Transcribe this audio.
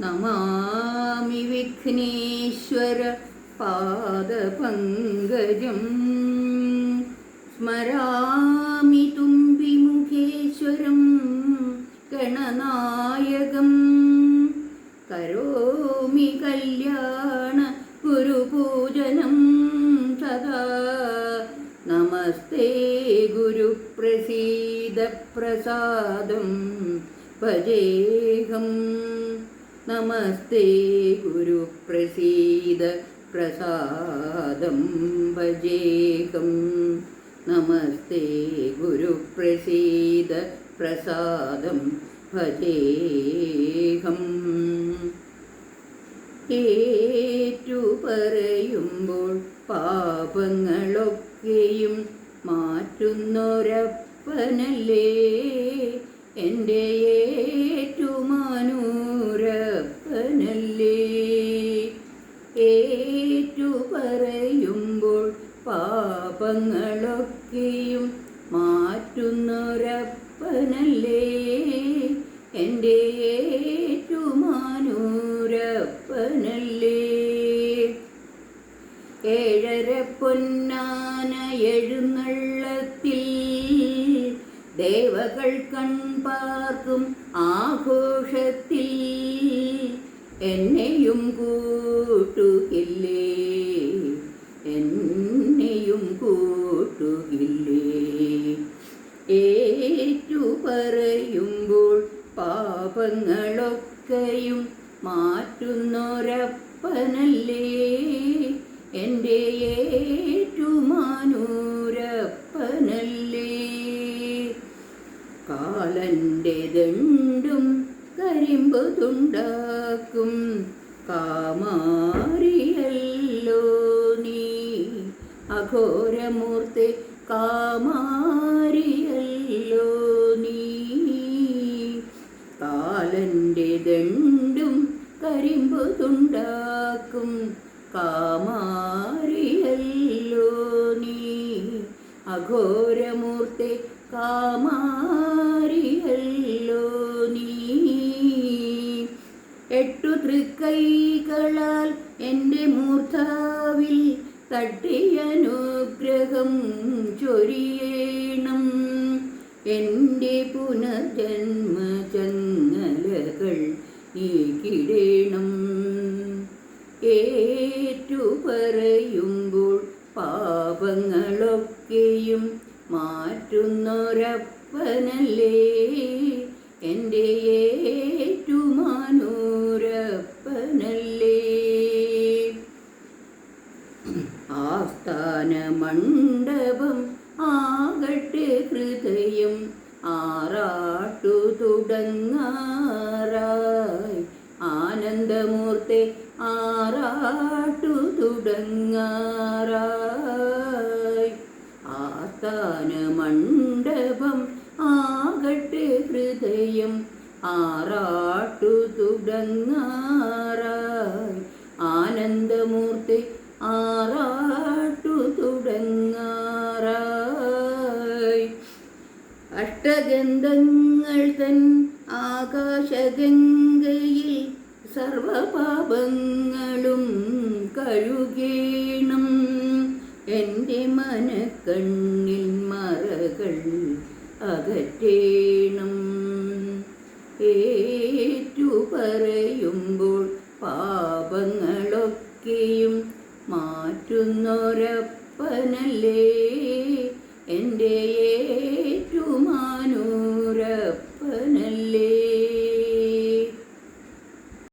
നമാമി വിഘ്നേശ്വര പാദപങ്കജം. സ്മരാമി തുമ്പിമുഖേശ്വരം ഗണനായകം. കരോമി കല്യാണ ഗുരുപൂജനം സദാ നമസ്തേ ഗുരുപ്രസീദപ്രസാദം ഭജേഹം. നമസ്തേ ഗുരുപ്രസീദ പ്രസാദം ഭജേകം നമസ്തേ ഗുരുപ്രസീദ പ്രസാദം ഭജേകം ഏറ്റു പറയുമ്പോൾ പാപങ്ങളൊക്കെയും മാറ്റുന്നൊരപ്പനല്ലേ? എന്റെ ഏറ്റുമാനൂരപ്പനല്ലേ പാപങ്ങളൊക്കെയും മാറ്റുന്നൊരപ്പനല്ലേ? എന്റെ ഏറ്റുമാനൂരപ്പനല്ലേ? ഏഴര പൊന്നാന എഴുന്നള്ളത്തിൽ ദേവകൾ കൺപാർക്കും ആഘോഷത്തിൽ എന്നെയും കൂട്ടുകില്ലേ പാപങ്ങളൊക്കെയും മാറ്റുന്നൊരപ്പനല്ലേ? എന്റെ ഏറ്റുമാനൂരപ്പനല്ലേ? കാലന്റെ ദണ്ടും കരിമ്പ് തുണ്ടാക്കും കാമാരിയല്ലോ നീ. അഘോരമൂർത്തി കാമാരിയല്ലോ കാലന്റെ ദണ്ടും കരിമ്പു തുണ്ടാക്കും കാമാരിയല്ലോ നീ. അഘോരമൂർത്തെ കാമാരിയല്ലോ നീ. എട്ടു തൃക്കൈകളാൽ എന്റെ മൂർധാവിൽ തട്ടിയനുഗ്രഹം ചൊരിയേണം. എന്റെ പുനർജന്മ നീക്കിടേണം ഏറ്റു പറയുമ്പോൾ പാപങ്ങളൊക്കെയും മാറ്റുന്നൊരപ്പനല്ലേ? എന്റെ ഏറ്റുമാനൂരപ്പനല്ലേ? ആസ്ഥാന മണ്ഡപം ആകട്ടെ ഹൃദയം ആറാട്ടു തുടങ്ങാറായി ആനന്ദമൂർത്തി ആറാട്ടു തുടങ്ങാറായി ആസ്ഥാന മണ്ഡപം ആകട്ടെ ഹൃദയം ആറാട്ടു തുടങ്ങാറായി ആനന്ദമൂർത്തി ആറാട്ടു തുടങ്ങാറായി അഷ്ടഗന്ധങ്ങൾ തൻ ആകാശഗംഗയിൽ സർവപാപങ്ങളും കഴുകേണം. എന്റെ മനക്കണ്ണിൽ മറകൾ അകറ്റേണം. ഏറ്റു പറയുമ്പോൾ പാപങ്ങളൊക്കെയും മാറ്റുന്നൊരപ്പനല്ലേ. എന്റെ